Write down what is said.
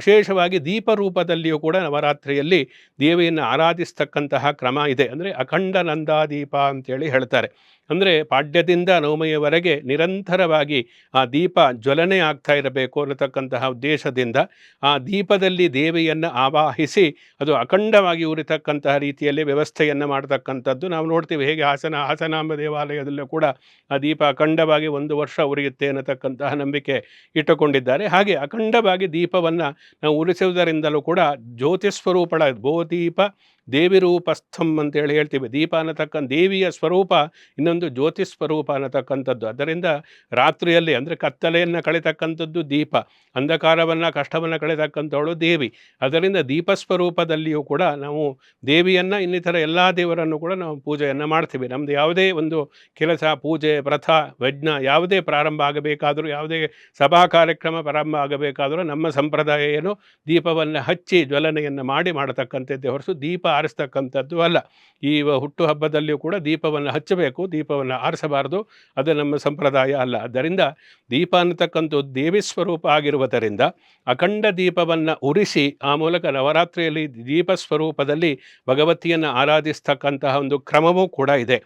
ವಿಶೇಷವಾಗಿ ದೀಪ ರೂಪದಲ್ಲಿಯೂ ಕೂಡ ನವರಾತ್ರಿಯಲ್ಲಿ ದೇವಿಯನ್ನು ಆರಾಧಿಸ್ತಕ್ಕಂತಹ ಕ್ರಮ ಇದೆ. ಅಂದರೆ ಅಖಂಡ ನಂದಾದೀಪ ಅಂತೇಳಿ ಹೇಳ್ತಾರೆ. ಅಂದರೆ ಪಾಡ್ಯದಿಂದ ನವಮಿಯವರೆಗೆ ನಿರಂತರವಾಗಿ ಆ ದೀಪ ಜ್ವಲನೆ ಆಗ್ತಾ ಇರಬೇಕು ಅನ್ನತಕ್ಕಂತಹ ಉದ್ದೇಶದಿಂದ ಆ ದೀಪದಲ್ಲಿ ದೇವಿಯನ್ನು ಆವಾಹಿಸಿ ಅದು ಅಖಂಡವಾಗಿ ಉರಿತಕ್ಕಂತಹ ರೀತಿಯಲ್ಲಿ ವ್ಯವಸ್ಥೆಯನ್ನು ಮಾಡತಕ್ಕಂಥದ್ದು ನಾವು ನೋಡ್ತೀವಿ. ಹೇಗೆ ಹಾಸನ, ಹಾಸನಾಂಬ ದೇವಾಲಯದಲ್ಲೂ ಕೂಡ ಆ ದೀಪ ಅಖಂಡವಾಗಿ ಒಂದು ವರ್ಷ ಉರಿಯುತ್ತೆ ಅನ್ನತಕ್ಕಂತಹ ನಂಬಿಕೆ ಇಟ್ಟುಕೊಂಡಿದ್ದಾರೆ. ಹಾಗೆ ಅಖಂಡವಾಗಿ ದೀಪವನ್ನು ನಾವು ಉರಿಸುವುದರಿಂದಲೂ ಕೂಡ ಜ್ಯೋತಿ ಸ್ವರೂಪಳ ಗೋದೀಪ ದೇವಿ ರೂಪಸ್ಥಂ ಅಂತೇಳಿ ಹೇಳ್ತೀವಿ. ದೀಪ ಅನ್ನತಕ್ಕಂಥ ದೇವಿಯ ಸ್ವರೂಪ ಇನ್ನೊಂದು ಜ್ಯೋತಿ ಸ್ವರೂಪ ಅನ್ನತಕ್ಕಂಥದ್ದು. ಅದರಿಂದ ರಾತ್ರಿಯಲ್ಲಿ ಅಂದರೆ ಕತ್ತಲೆಯನ್ನು ಕಳೆತಕ್ಕಂಥದ್ದು ದೀಪ, ಅಂಧಕಾರವನ್ನು, ಕಷ್ಟವನ್ನು ಕಳೆತಕ್ಕಂಥವಳು ದೇವಿ. ಅದರಿಂದ ದೀಪ ಸ್ವರೂಪದಲ್ಲಿಯೂ ಕೂಡ ನಾವು ದೇವಿಯನ್ನು, ಇನ್ನಿತರ ಎಲ್ಲ ದೇವರನ್ನು ಕೂಡ ನಾವು ಪೂಜೆಯನ್ನು ಮಾಡ್ತೀವಿ. ನಮ್ಮದು ಯಾವುದೇ ಒಂದು ಕೆಲಸ, ಪೂಜೆ, ವ್ರತ, ಯಜ್ಞ ಯಾವುದೇ ಪ್ರಾರಂಭ ಆಗಬೇಕಾದರೂ, ಯಾವುದೇ ಸಭಾ ಕಾರ್ಯಕ್ರಮ ಪ್ರಾರಂಭ ಆಗಬೇಕಾದರೂ ನಮ್ಮ ಸಂಪ್ರದಾಯ ಏನು? ದೀಪವನ್ನು ಹಚ್ಚಿ ಜ್ವಲನೆಯನ್ನು ಮಾಡಿ ಮಾಡತಕ್ಕಂಥದ್ದೇ ಹೊರತು ದೀಪ ಆರಿಸ್ತಕ್ಕಂಥದ್ದು ಅಲ್ಲ. ಈ ಹುಟ್ಟು ಹಬ್ಬದಲ್ಲಿಯೂ ಕೂಡ ದೀಪವನ್ನು ಹಚ್ಚಬೇಕು, ದೀಪವನ್ನು ಆರಿಸಬಾರದು, ಅದು ನಮ್ಮ ಸಂಪ್ರದಾಯ ಅಲ್ಲ. ಅದರಿಂದ ದೀಪ ಅನ್ನತಕ್ಕಂಥ ದೇವಿ ಸ್ವರೂಪ ಆಗಿರುವುದರಿಂದ ಅಖಂಡ ದೀಪವನ್ನು ಉರಿಸಿ, ಆ ಮೂಲಕ ನವರಾತ್ರಿಯಲ್ಲಿ ದೀಪ ಸ್ವರೂಪದಲ್ಲಿ ಭಗವತಿಯನ್ನು ಆರಾಧಿಸ್ತಕ್ಕಂತಹ ಒಂದು ಕ್ರಮವೂ ಕೂಡ ಇದೆ.